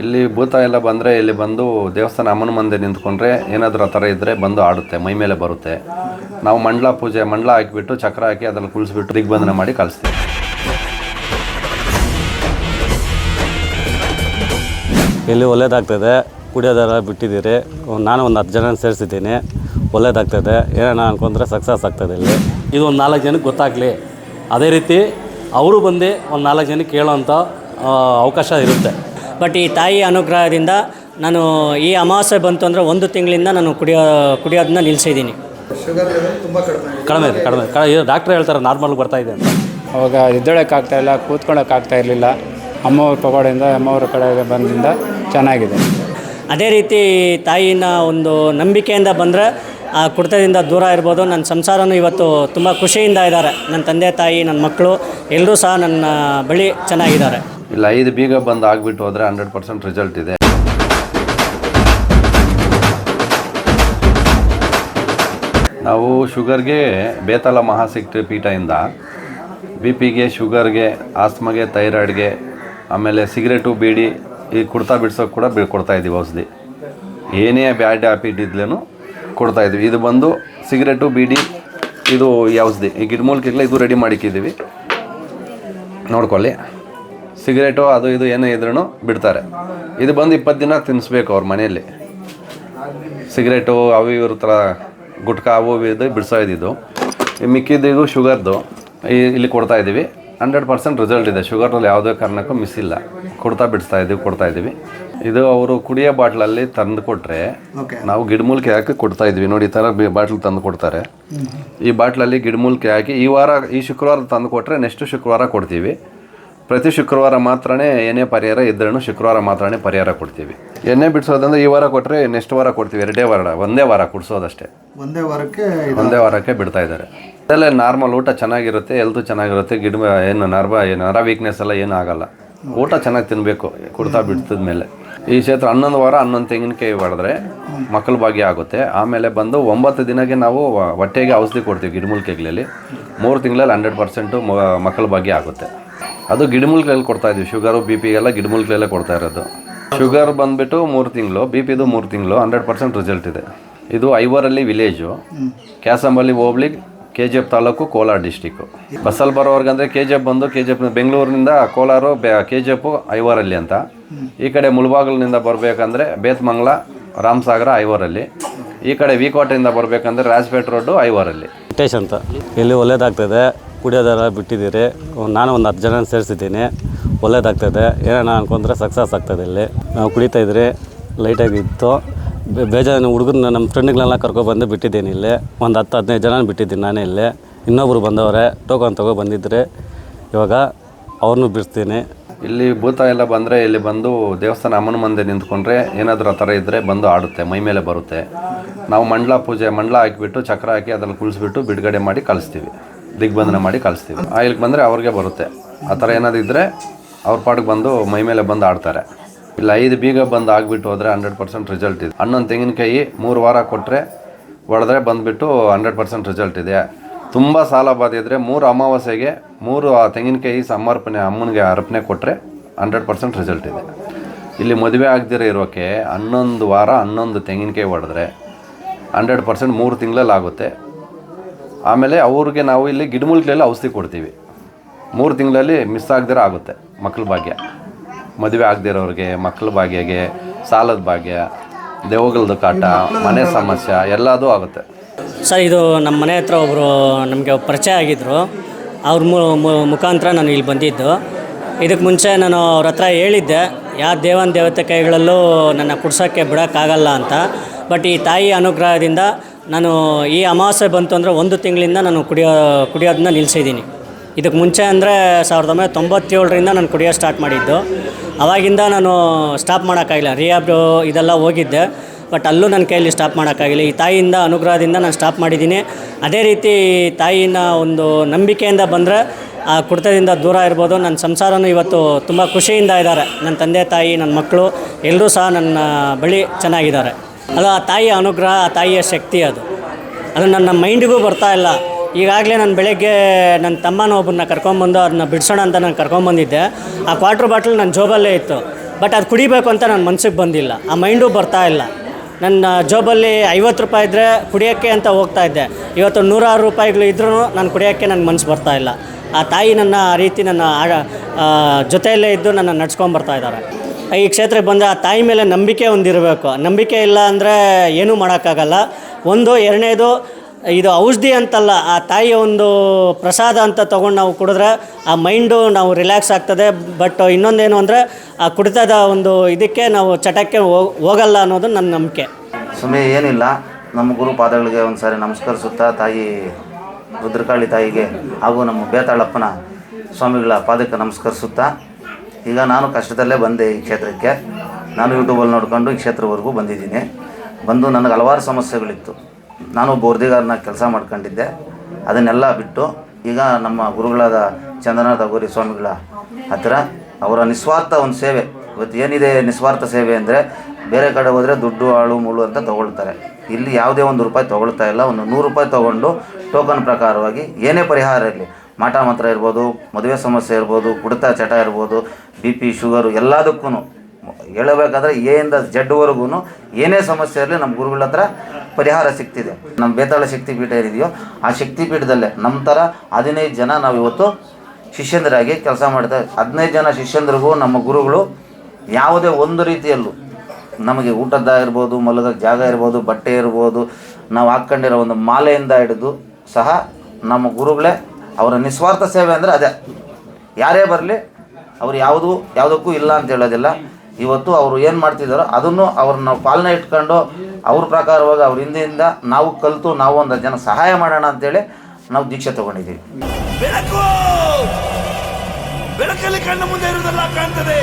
ಇಲ್ಲಿ ಭೂತ ಎಲ್ಲ ಬಂದರೆ ಇಲ್ಲಿ ಬಂದು ದೇವಸ್ಥಾನ ಅಮ್ಮನ ಮುಂದೆ ನಿಂತ್ಕೊಂಡ್ರೆ ಏನಾದರೂ ಆ ಥರ ಇದ್ದರೆ ಬಂದು ಆಡುತ್ತೆ ಮೈ ಮೇಲೆ ಬರುತ್ತೆ. ನಾವು ಮಂಡಲ ಪೂಜೆ ಮಂಡಲ ಹಾಕಿಬಿಟ್ಟು ಚಕ್ರ ಹಾಕಿ ಅದನ್ನು ಕುಳಿಸ್ಬಿಟ್ಟು ದಿಗ್ಬಂಧನ ಮಾಡಿ ಕಳಿಸ್ತೀವಿ. ಇಲ್ಲಿ ಒಳ್ಳೇದಾಗ್ತದೆ. ಕುಡಿಯೋದೆಲ್ಲ ಬಿಟ್ಟಿದ್ದೀರಿ. ನಾನು ಒಂದು ಹತ್ತು ಜನ ಸೇರಿಸಿದ್ದೀನಿ. ಒಳ್ಳೇದಾಗ್ತದೆ. ಏನೇನ ಅನ್ಕೊಂಡ್ರೆ ಸಕ್ಸಸ್ ಆಗ್ತದೆ ಇಲ್ಲಿ. ಇದು ಒಂದು ನಾಲ್ಕು ಜನಕ್ಕೆ ಗೊತ್ತಾಗಲಿ. ಅದೇ ರೀತಿ ಅವರು ಬಂದು ಒಂದು ನಾಲ್ಕು ಜನಕ್ಕೆ ಕೇಳೋಂಥ ಅವಕಾಶ ಇರುತ್ತೆ. ಬಟ್ ಈ ತಾಯಿ ಅನುಗ್ರಹದಿಂದ ನಾನು ಈ ಅಮಾವಾಸ್ಯೆ ಬಂತು ಅಂದರೆ ಒಂದು ತಿಂಗಳಿಂದ ನಾನು ಕುಡಿಯೋ ಕುಡಿಯೋದನ್ನ ನಿಲ್ಲಿಸಿದ್ದೀನಿ ಕಡಿಮೆ ಇದೆ ಕಡಿಮೆ ಕ ಡಾಕ್ಟ್ರ್ ಹೇಳ್ತಾರೆ ನಾರ್ಮಲ್ ಬರ್ತಾ ಇದೆ ಅಂತ. ಅವಾಗ ಎದ್ದೇಳೋಕ್ಕಾಗ್ತಾ ಇಲ್ಲ ಕೂತ್ಕೊಳ್ಳೋಕ್ಕಾಗ್ತಾ ಇರಲಿಲ್ಲ. ಅಮ್ಮವ್ರ ಪಗೋಡೆಯಿಂದ ಅಮ್ಮವ್ರ ಕಡೆ ಬಂದಿಂದ ಚೆನ್ನಾಗಿದೆ. ಅದೇ ರೀತಿ ತಾಯಿನ ಒಂದು ನಂಬಿಕೆಯಿಂದ ಬಂದರೆ ಆ ಕುಡಿತದಿಂದ ದೂರ ಇರ್ಬೋದು. ನನ್ನ ಸಂಸಾರನೂ ಇವತ್ತು ತುಂಬ ಖುಷಿಯಿಂದ ಇದ್ದಾರೆ. ನನ್ನ ತಂದೆ ತಾಯಿ ನನ್ನ ಮಕ್ಕಳು ಎಲ್ಲರೂ ಸಹ ನನ್ನ ಬಳಿ ಚೆನ್ನಾಗಿದ್ದಾರೆ. ಇಲ್ಲಿ, ಐದು ಬೀಗ ಬಂದು ಆಗಿಬಿಟ್ಟು ಹೋದರೆ ಹಂಡ್ರೆಡ್ ಪರ್ಸೆಂಟ್ ರಿಸಲ್ಟ್ ಇದೆ. ನಾವು ಶುಗರ್ಗೆ ಬೇತಾಲ ಮಹಾಸಿಕ್ಟ್ರಿ ಪೀಠದಿಂದ ಬಿ ಪಿಗೆ ಶುಗರ್ಗೆ ಆಸ್ಮಗೆ ಥೈರಾಯ್ಡ್ಗೆ ಆಮೇಲೆ ಸಿಗರೇಟು ಬೀಡಿ ಈ ಕುಡ್ತಾ ಬಿಡ್ಸೋಕೆ ಕೂಡ ಬಿ ಕೊಡ್ತಾ ಇದ್ದೀವಿ ಔಷಧಿ. ಏನೇ ಬ್ಯಾಡ್ ಹ್ಯಾಪಿಟ್ ಇದ್ಲೇನು ಕೊಡ್ತಾ ಇದ್ದೀವಿ ಇದು ಬಂದು ಸಿಗರೇಟು ಬೀಡಿ, ಇದು ಈ ಔಷಧಿ. ಈ ಗಿಡಮೂಲಿಕೆಗಳ ಇದು ರೆಡಿ ಮಾಡಿಕ್ಕಿದ್ದೀವಿ. ನೋಡ್ಕೊಳ್ಳಿ. ಸಿಗರೇಟು ಅದು ಇದು ಏನೇ ಇದ್ರೂ ಬಿಡ್ತಾರೆ. ಇದು ಬಂದು ಇಪ್ಪತ್ತು ದಿನ ತಿನ್ನಿಸ್ಬೇಕು ಅವ್ರ ಮನೆಯಲ್ಲಿ. ಸಿಗರೇಟು ಅವು ಇವ್ರ ಥರ ಗುಟ್ಕಾ ಅವು ಇದು ಬಿಡಿಸೋ ಇದ್ದಿದ್ದು ಈ ಮಿಕ್ಕಿದ್ದು ಇದು ಶುಗರ್ದು ಈ- ಇಲ್ಲಿ ಕೊಡ್ತಾ ಇದ್ದೀವಿ. ಹಂಡ್ರೆಡ್ ಪರ್ಸೆಂಟ್ ರಿಸಲ್ಟ್ ಇದೆ. ಶುಗರ್ನಲ್ಲಿ ಯಾವುದೇ ಕಾರಣಕ್ಕೂ ಮಿಸ್ ಇಲ್ಲ. ಕೊಡ್ತಾ ಬಿಡಿಸ್ತಾ ಇದ್ದೀವಿ ಕೊಡ್ತಾ ಇದ್ದೀವಿ. ಇದು ಅವರು ಕುಡಿಯೋ ಬಾಟ್ಲಲ್ಲಿ ತಂದು ಕೊಟ್ಟರೆ ನಾವು ಗಿಡಮೂಲಿಕೆ ಹಾಕಿ ಕೊಡ್ತಾ ಇದ್ವಿ ನೋಡಿ ಈ ಥರ ಬಾಟ್ಲ್ ತಂದು ಕೊಡ್ತಾರೆ. ಈ ಬಾಟ್ಲಲ್ಲಿ ಗಿಡಮೂಲಿಕೆ ಹಾಕಿ ಈ ವಾರ ಈ ಶುಕ್ರವಾರ ತಂದು ಕೊಟ್ಟರೆ ನೆಕ್ಸ್ಟ್ ಶುಕ್ರವಾರ ಕೊಡ್ತೀವಿ. ಪ್ರತಿ ಶುಕ್ರವಾರ ಮಾತ್ರನೇ ಏನೇ ಪರಿಹಾರ ಇದ್ರೂ ಶುಕ್ರವಾರ ಮಾತ್ರನೇ ಪರಿಹಾರ ಕೊಡ್ತೀವಿ. ಎಣ್ಣೆ ಬಿಡಿಸೋದಂದ್ರೆ ಈ ವಾರ ಕೊಟ್ಟರೆ ನೆಕ್ಸ್ಟ್ ವಾರ ಕೊಡ್ತೀವಿ ಎರಡೇ ವಾರ ಒಂದೇ ವಾರ ಕುಡಿಸೋದಷ್ಟೇ. ಒಂದೇ ವಾರಕ್ಕೆ ಒಂದೇ ವಾರಕ್ಕೆ ಬಿಡ್ತಾ ಇದ್ದಾರೆ. ಅದೆಲ್ಲ ನಾರ್ಮಲ್ ಊಟ ಚೆನ್ನಾಗಿರುತ್ತೆ ಎಲ್ತು ಚೆನ್ನಾಗಿರುತ್ತೆ ಗಿಡ ಏನು ನರ್ವ ಏನು ನರ ವೀಕ್ನೆಸ್ ಎಲ್ಲ ಏನೂ ಆಗಲ್ಲ. ಊಟ ಚೆನ್ನಾಗಿ ತಿನ್ನಬೇಕು ಕುಡ್ತಾ ಬಿಡ್ತದ ಮೇಲೆ ಈ ಕ್ಷೇತ್ರ ಹನ್ನೊಂದು ವಾರ ಹನ್ನೊಂದು ತೆಂಗಿನಕಾಯಿ ಹೊಡೆದ್ರೆ ಮಕ್ಕಳ ಭಾಗ್ಯ ಆಗುತ್ತೆ. ಆಮೇಲೆ ಬಂದು ಒಂಬತ್ತು ದಿನಕ್ಕೆ ನಾವು ಹೊಟ್ಟೆಗೆ ಔಷಧಿ ಕೊಡ್ತೀವಿ ಗಿಡಮೂಲಿಕೆಗಳಲ್ಲಿ. ಮೂರು ತಿಂಗಳಲ್ಲಿ ಹಂಡ್ರೆಡ್ ಪರ್ಸೆಂಟು ಮಕ್ಕಳ ಭಾಗ್ಯ ಆಗುತ್ತೆ. ಅದು ಗಿಡಮೂಲಿಕೆಯಲ್ಲಿ ಕೊಡ್ತಾ ಇದೀವಿ. ಶುಗರು ಬಿ ಪಿಗೆಲ್ಲ ಗಿಡಮೂಲಿಕೆಯಲ್ಲೇ ಕೊಡ್ತಾ ಇರೋದು. ಶುಗರ್ ಬಂದ್ಬಿಟ್ಟು ಮೂರು ತಿಂಗಳು ಬಿ ಪಿದು ಮೂರು ತಿಂಗಳು ಹಂಡ್ರೆಡ್ ಪರ್ಸೆಂಟ್ ರಿಸಲ್ಟ್ ಇದೆ. ಇದು ಐವರಲ್ಲಿ ವಿಲೇಜು. ಕ್ಯಾಸಂಬಲ್ಲಿ ಹೋಬ್ಳಿ K G F taluk Kolar district. ಬಸ್ಸಲ್ಲಿ ಬರೋರ್ಗಂದ್ರೆ ಕೆ ಜಿ ಎಫ್ ಬಂದು ಕೆ ಜಿ ಎಫ್ ಬೆಂಗಳೂರಿನಿಂದ Kolar K G F Aivaralli ಅಂತ. ಈ ಕಡೆ ಮುಳಬಾಗಿಲಿನಿಂದ ಬರಬೇಕಂದ್ರೆ ಬೇತ್ಮಂಗ್ಲ ರಾಮಸಾಗರ ಐವರಲ್ಲಿ. ಈ ಕಡೆ ವಿಕೋಟೆಯಿಂದ ಬರಬೇಕಂದ್ರೆ ರಾಜಪೇಟ್ ರೋಡು ಐವರಲ್ಲಿ. ಟೇಶ್ ಅಂತ. ಇಲ್ಲಿ ಒಳ್ಳೇದಾಗ್ತದೆ. ಕುಡಿಯೋದೆಲ್ಲ ಬಿಟ್ಟಿದ್ದೀರಿ. ನಾನು ಒಂದು ಹತ್ತು ಜನ ಸೇರಿಸಿದ್ದೀನಿ. ಒಳ್ಳೇದಾಗ್ತದೆ. ಏನೇನ ಅನ್ಕೊಂಡ್ರೆ ಸಕ್ಸಸ್ ಆಗ್ತದೆ ಇಲ್ಲಿ. ನಾವು ಕುಡಿತಾ ಇದ್ರಿ. ಲೈಟಾಗಿ ಇತ್ತು. ಬೆ- ಬೇಜಾರು ಹುಡುಗರನ್ನ ನಮ್ಮ ಫ್ರೆಂಡ್ಗಳನ್ನೆಲ್ಲ ಕರ್ಕೊಬಂದು ಬಿಟ್ಟಿದ್ದೀನಿ ಇಲ್ಲಿ. ಒಂದು ಹತ್ತು, ಹದಿನೈದು ಜನ ಬಿಟ್ಟಿದ್ದೀನಿ ನಾನೇ ಇಲ್ಲಿ. ಇನ್ನೊಬ್ಬರು ಬಂದವ್ರೆ ಟೋಕನ್ ತಗೋ ಬಂದಿದ್ದರೆ ಇವಾಗ ಅವ್ರನ್ನೂ ಬಿಡ್ತೀನಿ ಇಲ್ಲಿ ಭೂತ ಎಲ್ಲ ಬಂದರೆ ಇಲ್ಲಿ ಬಂದು ದೇವಸ್ಥಾನ ಅಮ್ಮನ ಮುಂದೆ ನಿಂತ್ಕೊಂಡ್ರೆ ಏನಾದರೂ ಆ ಥರ ಇದ್ದರೆ ಬಂದು ಆಡುತ್ತೆ, ಮೈ ಮೇಲೆ ಬರುತ್ತೆ. ನಾವು ಮಂಡಲ ಪೂಜೆ, ಮಂಡಲ ಹಾಕಿಬಿಟ್ಟು, ಚಕ್ರ ಹಾಕಿ ಅದನ್ನು ಕುಳಿಸ್ಬಿಟ್ಟು ಬಿಡುಗಡೆ ಮಾಡಿ ಕಳಿಸ್ತೀವಿ. ದಿಗ್ಬಂಧನ ಮಾಡಿ ಕಳಿಸ್ತೀವಿ. ಆ ಇಲ್ಲಿಗೆ ಬಂದರೆ ಅವ್ರಿಗೆ ಬರುತ್ತೆ. ಆ ಥರ ಏನಾದ್ರು ಇದ್ದರೆ ಅವ್ರ ಪಾಡಿಗೆ ಬಂದು ಮೈ ಮೇಲೆ ಬಂದು ಆಡ್ತಾರೆ. ಇಲ್ಲ, ಐದು ಬೀಗ ಬಂದು ಆಗಿಬಿಟ್ಟು ಹೋದರೆ ಹಂಡ್ರೆಡ್ ಪರ್ಸೆಂಟ್ ರಿಸಲ್ಟ್ ಇದೆ. ಹನ್ನೊಂದು ತೆಂಗಿನಕಾಯಿ ಮೂರು ವಾರ ಕೊಟ್ಟರೆ ಹೊಡೆದ್ರೆ ಬಂದುಬಿಟ್ಟು ಹಂಡ್ರೆಡ್ ಪರ್ಸೆಂಟ್ ರಿಸಲ್ಟ್ ಇದೆ. ತುಂಬ ಸಾಲ ಬಾಧೆ ಇದ್ದರೆ ಮೂರು ಅಮಾವಾಸ್ಯೆಗೆ ಮೂರು ಆ ತೆಂಗಿನಕಾಯಿ ಸಮರ್ಪಣೆ ಅಮ್ಮನಿಗೆ ಅರ್ಪಣೆ ಕೊಟ್ಟರೆ ಹಂಡ್ರೆಡ್ ಪರ್ಸೆಂಟ್ ರಿಸಲ್ಟ್ ಇದೆ. ಇಲ್ಲಿ ಮದುವೆ ಆಗದಿರೋ ಇರೋಕ್ಕೆ ಹನ್ನೊಂದು ವಾರ ಹನ್ನೊಂದು ತೆಂಗಿನಕಾಯಿ ಹೊಡೆದ್ರೆ ಹಂಡ್ರೆಡ್ ಪರ್ಸೆಂಟ್ ಮೂರು ತಿಂಗಳಲ್ಲಿ ಆಗುತ್ತೆ ಆಮೇಲೆ ಅವ್ರಿಗೆ ನಾವು ಇಲ್ಲಿ ಗಿಡಮೂಲಿಕೆಯಲ್ಲಿ ಔಷಧಿ ಕೊಡ್ತೀವಿ. ಮೂರು ತಿಂಗಳಲ್ಲಿ ಮಿಸ್ ಆಗದಿರೋ ಆಗುತ್ತೆ ಮಕ್ಕಳ ಭಾಗ್ಯ. ಮದುವೆ ಆಗದಿರೋರಿಗೆ ಮಕ್ಕಳ ಭಾಗ್ಯಗೆ, ಸಾಲದ ಭಾಗ್ಯ ದೆವ್ವಗಳದ್ದು ಕಾಟ, ಮನೆ ಸಮಸ್ಯೆ, ಎಲ್ಲದೂ ಆಗುತ್ತೆ. ಸರ್, ಇದು ನಮ್ಮ ಮನೆ ಹತ್ರ ಒಬ್ಬರು ನಮಗೆ ಪರಿಚಯ ಆಗಿದ್ದರು ಅವ್ರ ಮುಖಾಂತರ ನಾನು ಇಲ್ಲಿ ಬಂದಿದ್ದು. ಇದಕ್ಕೆ ಮುಂಚೆ ನಾನು ಅವ್ರ ಹತ್ರ ಹೇಳಿದ್ದೆ ಯಾವ ದೇವನ ದೇವತೆ ಕೈಗಳಲ್ಲೂ ನನ್ನ ಕುಡ್ಸೋಕ್ಕೆ ಬಿಡೋಕ್ಕಾಗಲ್ಲ ಅಂತ. ಬಟ್ ಈ ತಾಯಿ ಅನುಗ್ರಹದಿಂದ ನಾನು ಈ ಅಮಾವಾಸ್ಯೆ ಬಂತು ಅಂದರೆ ಒಂದು ತಿಂಗಳಿಂದ ನಾನು ಕುಡಿಯೋ, ಕುಡಿಯೋದನ್ನ ನಿಲ್ಲಿಸಿದ್ದೀನಿ ಇದಕ್ಕೆ ಮುಂಚೆ ಅಂದರೆ ಸಾವಿರದ ಒಂಬೈನೂರ ತೊಂಬತ್ತೇಳರಿಂದ ನಾನು ಕುಡಿಯೋ ಸ್ಟಾರ್ಟ್ ಮಾಡಿದ್ದು. ಅವಾಗಿಂದ ನಾನು ಸ್ಟಾಪ್ ಮಾಡೋಕ್ಕಾಗಿಲ್ಲ ರಿಯಾಬ್ಡು ಇದೆಲ್ಲ ಹೋಗಿದ್ದೆ. ಬಟ್ ಅಲ್ಲೂ ನನ್ನ ಕೈಯಲ್ಲಿ ಸ್ಟಾಪ್ ಮಾಡೋಕ್ಕಾಗಿಲ್ಲ. ಈ ತಾಯಿಯಿಂದ ಅನುಗ್ರಹದಿಂದ ನಾನು ಸ್ಟಾಪ್ ಮಾಡಿದ್ದೀನಿ. ಅದೇ ರೀತಿ ತಾಯಿನ ಒಂದು ನಂಬಿಕೆಯಿಂದ ಬಂದರೆ ಆ ಕುಡಿತದಿಂದ ದೂರ ಇರ್ಬೋದು. ನನ್ನ ಸಂಸಾರನೂ ಇವತ್ತು ತುಂಬ ಖುಷಿಯಿಂದ ಇದ್ದಾರೆ. ನನ್ನ ತಂದೆ, ತಾಯಿ, ನನ್ನ ಮಕ್ಕಳು ಎಲ್ಲರೂ ಸಹ ನನ್ನ ಬಳಿ ಚೆನ್ನಾಗಿದ್ದಾರೆ. ಅದು ಆ ತಾಯಿಯ ಅನುಗ್ರಹ, ಆ ತಾಯಿಯ ಶಕ್ತಿ ಅದು. ಅದು ನನ್ನ ಮೈಂಡಿಗೂ ಬರ್ತಾ ಇಲ್ಲ. ಈಗಾಗಲೇ ನಾನು ಬೆಳಗ್ಗೆ ನನ್ನ ತಮ್ಮನ ಒಬ್ಬನ್ನ ಕರ್ಕೊಂಬಂದು ಅದನ್ನ ಬಿಡಿಸೋಣ ಅಂತ ನಾನು ಕರ್ಕೊಂಬಂದಿದ್ದೆ. ಆ ಕ್ವಾಟ್ರ್ ಬಾಟ್ಲ್ ನನ್ನ ಜೋಬಲ್ಲೇ ಇತ್ತು. ಬಟ್ ಅದು ಕುಡಿಬೇಕು ಅಂತ ನನ್ನ ಮನ್ಸಿಗೆ ಬಂದಿಲ್ಲ. ಆ ಮೈಂಡು ಬರ್ತಾ ಇಲ್ಲ. ನನ್ನ ಜೋಬಲ್ಲಿ ಐವತ್ತು ರೂಪಾಯಿ ಇದ್ದರೆ ಕುಡಿಯೋಕ್ಕೆ ಅಂತ ಹೋಗ್ತಾ ಇದ್ದೆ. ಇವತ್ತು ನೂರಾರು ರೂಪಾಯಿಗಳು ಇದ್ರೂ ನಾನು ಕುಡಿಯೋಕ್ಕೆ ನನ್ನ ಮನಸ್ಸು ಬರ್ತಾ ಇಲ್ಲ. ಆ ತಾಯಿ ನನ್ನ ಆ ರೀತಿ ನನ್ನ ಜೊತೆಯಲ್ಲೇ ಇದ್ದು ನನ್ನ ನಡ್ಸ್ಕೊಂಬರ್ತಾ ಇದ್ದಾರೆ. ಈ ಕ್ಷೇತ್ರಕ್ಕೆ ಬಂದರೆ ಆ ತಾಯಿ ಮೇಲೆ ನಂಬಿಕೆ ಒಂದಿರಬೇಕು ನಂಬಿಕೆ ಇಲ್ಲ ಅಂದರೆ ಏನೂ ಮಾಡೋಕ್ಕಾಗಲ್ಲ. ಒಂದು, ಎರಡನೇದು, ಇದು ಔಷಧಿ ಅಂತಲ್ಲ, ಆ ತಾಯಿಯ ಒಂದು ಪ್ರಸಾದ ಅಂತ ತೊಗೊಂಡು ನಾವು ಕುಡಿದ್ರೆ ಆ ಮೈಂಡು ನಾವು ರಿಲ್ಯಾಕ್ಸ್ ಆಗ್ತದೆ. ಬಟ್ ಇನ್ನೊಂದೇನು ಅಂದರೆ ಆ ಕುಡಿತದ ಒಂದು ಇದಕ್ಕೆ ನಾವು ಚಟಕ್ಕೆ ಹೋಗ್- ಹೋಗಲ್ಲ ಅನ್ನೋದು ನನ್ನ ನಂಬಿಕೆ. ಸುಮ್ಮನೆ ಏನಿಲ್ಲ, ನಮ್ಮ ಗುರು ಪಾದಗಳಿಗೆ ಒಂದು ಸಾರಿ ನಮಸ್ಕರಿಸುತ್ತಾ ತಾಯಿ, ರುದ್ರಕಾಳಿ ತಾಯಿಗೆ ಹಾಗೂ ನಮ್ಮ ಬೇತಾಳಪ್ಪನ ಸ್ವಾಮಿಗಳ ಪಾದಕ್ಕೆ ನಮಸ್ಕರಿಸುತ್ತಾ ಈಗ ನಾನು ಕಷ್ಟದಲ್ಲೇ ಬಂದೆ ಈ ಕ್ಷೇತ್ರಕ್ಕೆ. ನಾನು ಯೂಟ್ಯೂಬಲ್ಲಿ ನೋಡಿಕೊಂಡು ಈ ಕ್ಷೇತ್ರವರೆಗೂ ಬಂದಿದ್ದೀನಿ. ಬಂದು ನನಗೆ ಹಲವಾರು ಸಮಸ್ಯೆಗಳಿತ್ತು. ನಾನು ಬೋರ್ದಿಗಾರನ ಕೆಲಸ ಮಾಡ್ಕೊಂಡಿದ್ದೆ. ಅದನ್ನೆಲ್ಲ ಬಿಟ್ಟು ಈಗ ನಮ್ಮ ಗುರುಗಳಾದ ಚಂದ್ರನಾಥ ಗೌರಿ ಸ್ವಾಮಿಗಳ ಹತ್ತಿರ ಅವರ ನಿಸ್ವಾರ್ಥ ಒಂದು ಸೇವೆ. ಇವತ್ತು ಏನಿದೆ ನಿಸ್ವಾರ್ಥ ಸೇವೆ ಅಂದರೆ ಬೇರೆ ಕಡೆ ಹೋದರೆ ದುಡ್ಡು ಆಳು ಮುಳು ಅಂತ ತೊಗೊಳ್ತಾರೆ. ಇಲ್ಲಿ ಯಾವುದೇ ಒಂದು ರೂಪಾಯಿ ತೊಗೊಳ್ತಾ ಇಲ್ಲ. ಒಂದು ನೂರು ರೂಪಾಯಿ ತೊಗೊಂಡು ಟೋಕನ್ ಪ್ರಕಾರವಾಗಿ ಏನೇ ಪರಿಹಾರ ಇರಲಿ ಮಾಟ ಮಾತ್ರ ಇರ್ಬೋದು, ಮದುವೆ ಸಮಸ್ಯೆ ಇರ್ಬೋದು, ಕುಡಿತ ಚಟ ಇರ್ಬೋದು, ಬಿ ಪಿ, ಶುಗರು ಎಲ್ಲದಕ್ಕೂ ಹೇಳಬೇಕಾದ್ರೆ ಎಯಿಂದ ಜಡ್ವರೆಗೂ ಏನೇ ಸಮಸ್ಯೆ ಇರಲಿ ನಮ್ಮ ಗುರುಗಳ ಹತ್ರ ಪರಿಹಾರ ಸಿಗ್ತಿದೆ. ನಮ್ಮ ಬೇತಾಳ ಶಕ್ತಿಪೀಠ ಏನಿದೆಯೋ ಆ ಶಕ್ತಿಪೀಠದಲ್ಲೇ ನಮ್ಮ ಥರ ಹದಿನೈದು ಜನ ನಾವು ಇವತ್ತು ಶಿಷ್ಯಂದರಾಗಿ ಕೆಲಸ ಮಾಡ್ತಾ ಹದಿನೈದು ಜನ ಶಿಷ್ಯಂದ್ರಿಗೂ ನಮ್ಮ ಗುರುಗಳು ಯಾವುದೇ ಒಂದು ರೀತಿಯಲ್ಲೂ ನಮಗೆ ಊಟದ್ದಾಗಿರ್ಬೋದು ಮಲದ ಜಾಗ ಇರ್ಬೋದು, ಬಟ್ಟೆ ಇರ್ಬೋದು, ನಾವು ಹಾಕ್ಕೊಂಡಿರೋ ಒಂದು ಮಾಲೆಯಿಂದ ಹಿಡಿದು ಸಹ ನಮ್ಮ ಗುರುಗಳೇ ಅವರ ನಿಸ್ವಾರ್ಥ ಸೇವೆ ಅಂದರೆ ಅದೇ. ಯಾರೇ ಬರಲಿ, ಅವ್ರು ಯಾವುದು, ಯಾವುದಕ್ಕೂ ಇಲ್ಲ ಅಂತ ಹೇಳೋದಿಲ್ಲ. ಇವತ್ತು ಅವರು ಏನು ಮಾಡ್ತಿದ್ದಾರೋ ಅದನ್ನು ಅವ್ರನ್ನ ಪಾಲನೆ ಇಟ್ಕೊಂಡು ಅವ್ರ ಪ್ರಕಾರವಾಗಿ ಅವ್ರ ಹಿಂದೆಯಿಂದ ನಾವು ಕಲಿತು ನಾವು ಒಂದು ಜನ ಸಹಾಯ ಮಾಡೋಣ ಅಂತೇಳಿ ನಾವು ದೀಕ್ಷೆ ತಗೊಂಡಿದ್ದೀವಿ. ಬೆಳಕು! ಬೆಳಕಲ್ಲಿ ಕಣ್ಣ ಮುಂದೆ ಇರುವುದೆಲ್ಲ ಕಾಣ್ತದೆ.